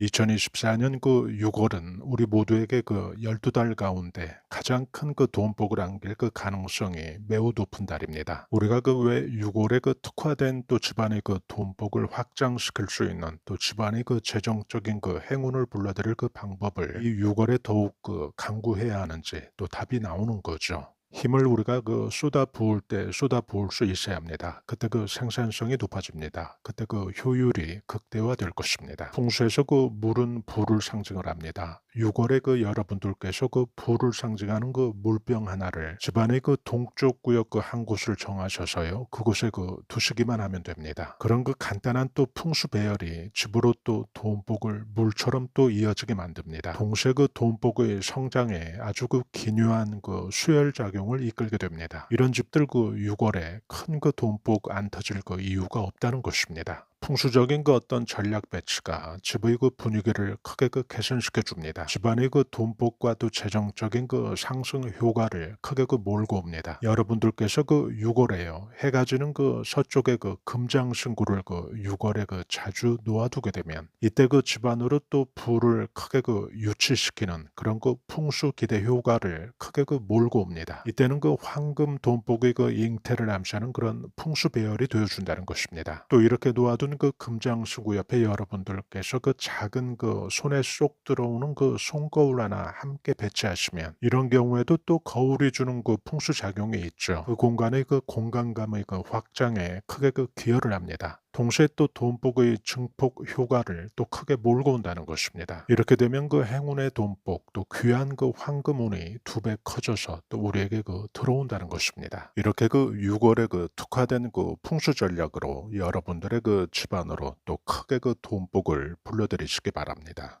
2024년 그 6월은 우리 모두에게 그 12달 가운데 가장 큰 그 돈복을 안길 그 가능성이 매우 높은 달입니다. 우리가 그 왜 6월에 그 특화된 또 집안의 그 돈복을 확장시킬 수 있는 또 집안의 그 재정적인 그 행운을 불러들일 그 방법을 이 6월에 더욱 그 강구해야 하는지 또 답이 나오는 거죠. 힘을 우리가 그 쏟아 부을 때 쏟아 부을 수 있어야 합니다. 그때 그 생산성이 높아집니다. 그때 그 효율이 극대화될 것입니다. 풍수에서 그 물은 불을 상징을 합니다. 6월에 그 여러분들께서 그 불을 상징하는 그 물병 하나를 집안의 그 동쪽 구역 그 한 곳을 정하셔서요. 그곳에 그 두시기만 하면 됩니다. 그런 그 간단한 또 풍수 배열이 집으로 또 돈복을 물처럼 또 이어지게 만듭니다. 동시에 그 돈복의 성장에 아주 그 기묘한 그 수혈 작용 을 이끌게 됩니다. 이런 집들 그 6월에 큰 그 돈복 안 터질 그 이유가 없다는 것입니다. 풍수적인 그 어떤 전략 배치가 집의 그 분위기를 크게 그 개선시켜 줍니다. 집안의 그 돈복과 또 재정적인 그 상승 효과를 크게 그 몰고 옵니다. 여러분들께서 그 6월에요. 해가 지는 그 서쪽의 그 금장승구를 그 6월에 그 자주 놓아두게 되면 이때 그 집안으로 또 불을 크게 그 유치시키는 그런 그 풍수 기대 효과를 크게 그 몰고 옵니다. 이때는 그 황금 돈복의 그 잉태를 암시하는 그런 풍수 배열이 되어준다는 것입니다. 또 이렇게 놓아둔 그 금장수구 옆에 여러분들께서 그 작은 그 손에 쏙 들어오는 그 손거울 하나 함께 배치하시면 이런 경우에도 또 거울이 주는 그 풍수 작용이 있죠. 그 공간의 그 공간감의 그 확장에 크게 그 기여를 합니다. 동시에 또 돈복의 증폭 효과를 또 크게 몰고 온다는 것입니다. 이렇게 되면 그 행운의 돈복 또 귀한 그 황금운이 두 배 커져서 또 우리에게 그 들어온다는 것입니다. 이렇게 그 6월에 그 특화된 그 풍수 전략으로 여러분들의 그 집안으로 또 크게 그 돈복을 불러들이시기 바랍니다.